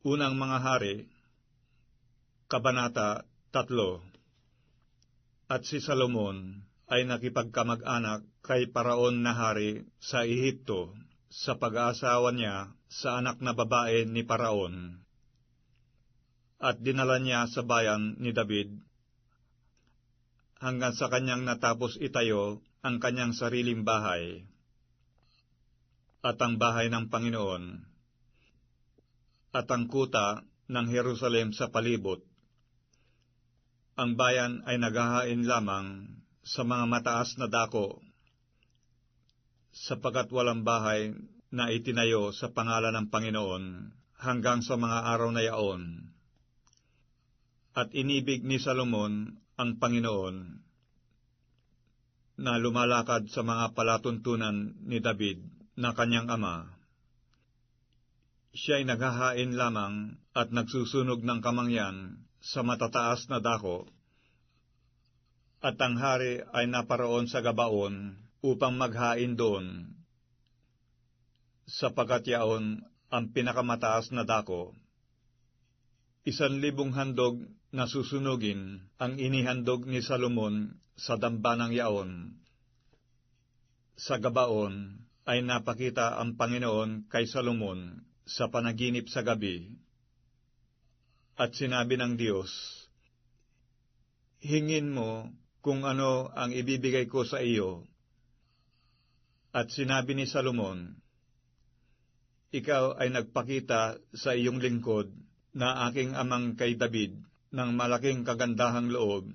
Unang mga hari, Kabanata 3 At si Salomon ay nakipagkamag-anak kay Paraon na hari sa Ehipto sa pag-aasawa niya sa anak na babae ni Paraon. At dinala niya sa bayan ni David hanggang sa kanyang natapos itayo ang kanyang sariling bahay at ang bahay ng Panginoon at ang kuta ng Jerusalem sa palibot. Ang bayan ay naghahain lamang sa mga mataas na dako, sapagkat walang bahay na itinayo sa pangalan ng Panginoon hanggang sa mga araw na yaon. At inibig ni Salomon ang Panginoon na lumalakad sa mga palatuntunan ni David na kanyang ama siya'y naghahain lamang at nagsusunog ng kamangyan sa matataas na dako, at ang hari ay naparoon sa gabaon upang maghain doon, sapagkat yaon ang pinakamataas na dako. Isan libong handog na susunugin ang inihandog ni Salomon sa dambanang yaon. Sa gabaon ay napakita ang Panginoon kay Salomon sa panaginip sa gabi. At sinabi ng Diyos, Hingin mo kung ano ang ibibigay ko sa iyo. At sinabi ni Salomon, Ikaw ay nagpakita sa iyong lingkod na aking amang kay David ng malaking kagandahang loob.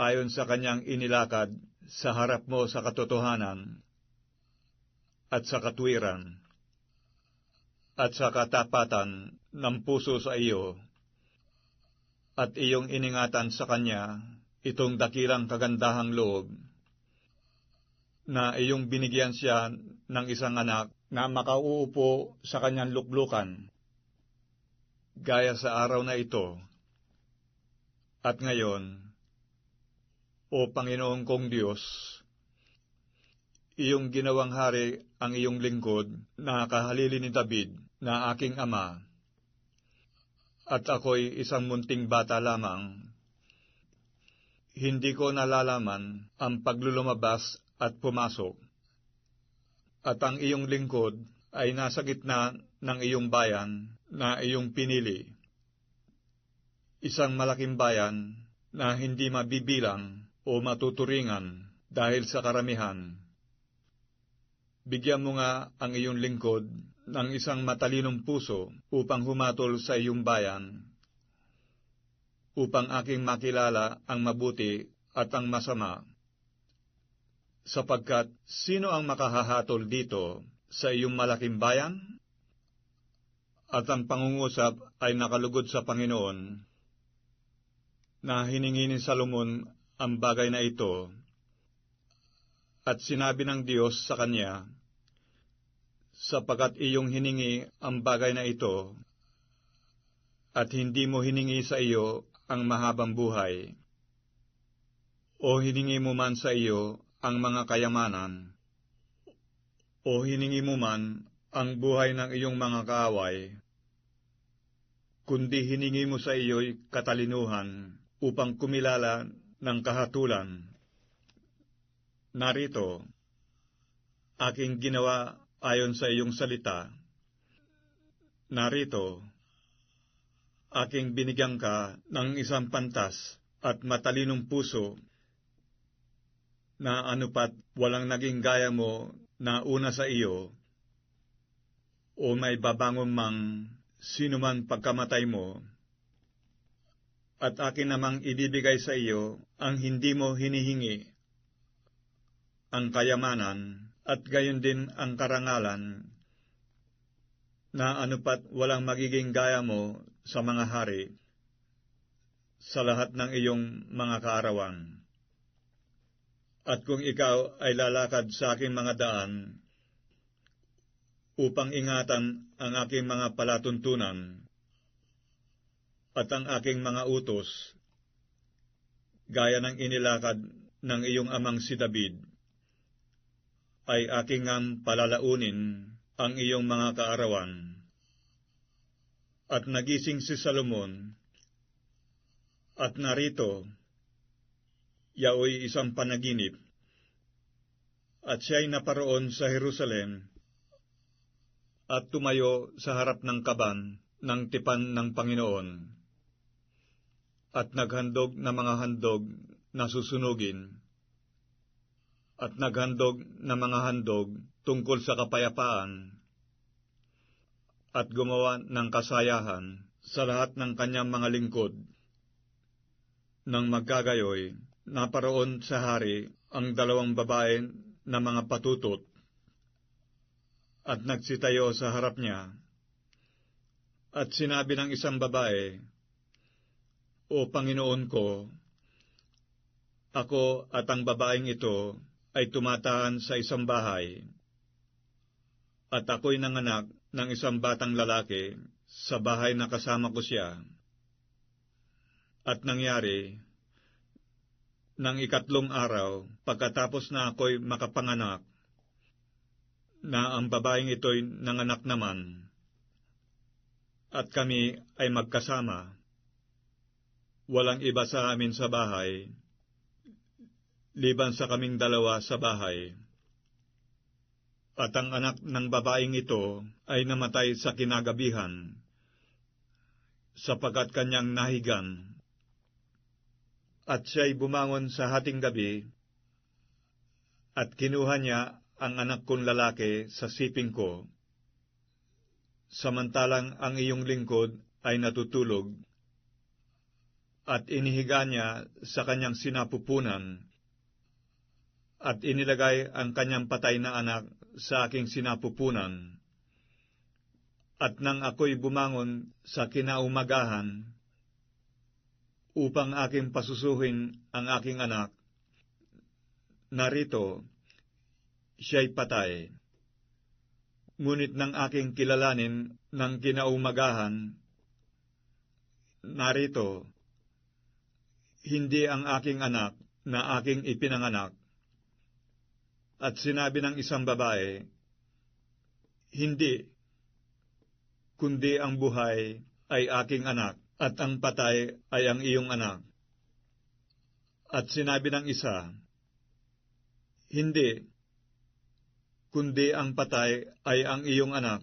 Ayon sa kanyang inilakad sa harap mo sa katotohanan at sa katwiran at sa katapatan ng puso sa iyo, at iyong iningatan sa kanya itong dakilang kagandahang loob, na iyong binigyan siya ng isang anak na makauupo sa kanyang luklukan, gaya sa araw na ito. At ngayon, O Panginoong kong Diyos, iyong ginawang hari ang iyong lingkod na kahalili ni David na aking ama, at ako'y isang munting bata lamang. Hindi ko nalalaman ang paglulumabas at pumasok, at ang iyong lingkod ay nasa gitna ng iyong bayan na iyong pinili. Isang malaking bayan na hindi mabibilang o matuturingan dahil sa karamihan. Bigyan mo nga ang iyong lingkod ng isang matalinong puso upang humatol sa iyong bayan, upang aking makilala ang mabuti at ang masama. Sapagkat sino ang makahahatol dito sa iyong malaking bayan? At ang pangungusap ay nakalugod sa Panginoon, na hiningi ni Salomon ang bagay na ito, at sinabi ng Diyos sa kanya, sapagat iyong hiningi ang bagay na ito, at hindi mo hiningi sa iyo ang mahabang buhay, o hiningi mo man sa iyo ang mga kayamanan, o hiningi mo man ang buhay ng iyong mga kaaway, kundi hiningi mo sa iyo'y katalinuhan upang kumilala ng kahatulan. Narito, aking ginawa ayon sa iyong salita. Narito, aking binigyan ka ng isang pantas at matalinong puso na anupat walang naging gaya mo na una sa iyo, o may babangon mang sino man pagkamatay mo, at akin namang ibibigay sa iyo ang hindi mo hinihingi, ang kayamanan, at gayon din ang karangalan, na anupat walang magiging gaya mo sa mga hari, sa lahat ng iyong mga kaarawan. At kung ikaw ay lalakad sa aking mga daan, upang ingatan ang aking mga palatuntunan, at ang aking mga utos, gaya ng inilakad ng iyong amang si David, ay aking ang palalaunin ang iyong mga kaarawan. At nagising si Salomon, at narito, yaoy isang panaginip, at siya'y naparoon sa Jerusalem, at tumayo sa harap ng kaban ng tipan ng Panginoon, at naghandog na mga handog na susunugin, at naghandog na mga handog tungkol sa kapayapaan, at gumawa ng kasayahan sa lahat ng kanyang mga lingkod. Nang magkagayoy, naparoon sa hari ang dalawang babae na mga patutot, at nagsitayo sa harap niya. At sinabi ng isang babae, O Panginoon ko, ako at ang babaeng ito ay tumatahan sa isang bahay, at ako'y nanganak ng isang batang lalaki sa bahay na kasama ko siya. At nangyari, ng ikatlong araw, pagkatapos na ako'y makapanganak, na ang babaeng ito'y nanganak naman, at kami ay magkasama. Walang iba sa amin sa bahay, liban sa kaming dalawa sa bahay. At ang anak ng babaeng ito ay namatay sa kinagabihan, sapagkat kanyang nahigan. At siya'y bumangon sa hating gabi, at kinuha niya ang anak kong lalaki sa siping ko, samantalang ang iyong lingkod ay natutulog, at inihiga niya sa kanyang sinapupunan, at inilagay ang kanyang patay na anak sa aking sinapupunan. At nang ako'y bumangon sa kinaumagahan, upang aking pasusuhin ang aking anak, narito, siya'y patay. Ngunit nang aking kilalanin ng kinaumagahan, narito, hindi ang aking anak na aking ipinanganak, at sinabi ng isang babae, Hindi, kundi ang buhay ay aking anak, at ang patay ay ang iyong anak. At sinabi ng isa, Hindi, kundi ang patay ay ang iyong anak,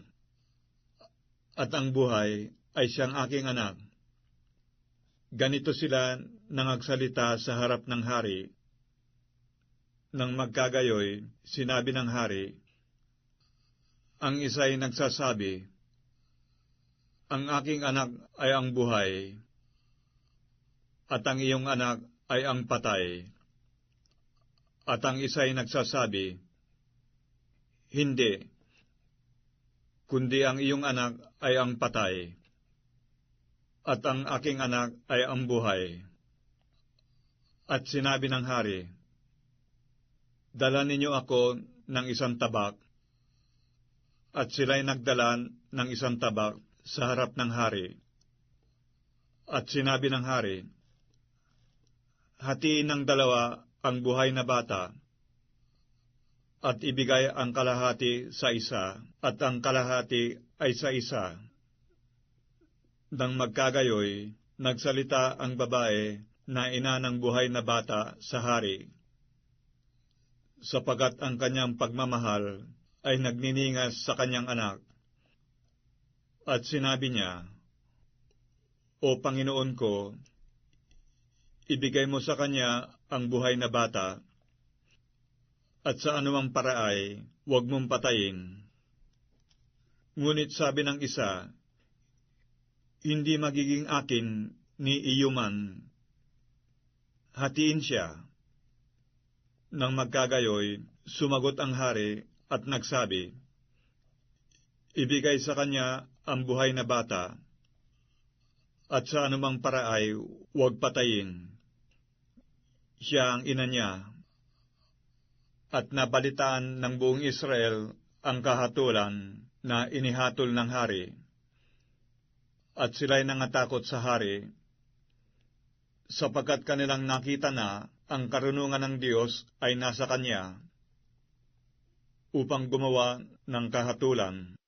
at ang buhay ay siyang aking anak. Ganito sila nangagsalita sa harap ng hari nang magkagayoy, sinabi ng hari, ang isa'y nagsasabi, Ang aking anak ay ang buhay, at ang iyong anak ay ang patay. At ang isa'y nagsasabi, Hindi, kundi ang iyong anak ay ang patay, at ang aking anak ay ang buhay. At sinabi ng hari, dala ninyo ako ng isang tabak, at sila'y nagdala ng isang tabak sa harap ng hari. At sinabi ng hari, Hatiin ng dalawa ang buhay na bata, at ibigay ang kalahati sa isa, at ang kalahati ay sa isa. Nang magkagayoy, nagsalita ang babae na ina ng buhay na bata sa hari sapagat ang kanyang pagmamahal ay nagniningas sa kanyang anak. At sinabi niya, O Panginoon ko, ibigay mo sa kanya ang buhay na bata, at sa anumang paraay, huwag mong patayin. Ngunit sabi ng isa, hindi magiging akin ni iyuman. Hatiin siya. Nang magkagayoy, sumagot ang hari at nagsabi, Ibigay sa kanya ang buhay na bata, at sa anumang paraay huwag patayin. Siya ang ina niya, at nabalitaan ng buong Israel ang kahatulan na inihatol ng hari. At sila'y nangatakot sa hari, sapagkat kanilang nakita na ang karunungan ng Diyos ay nasa Kanya upang gumawa ng kahatulan.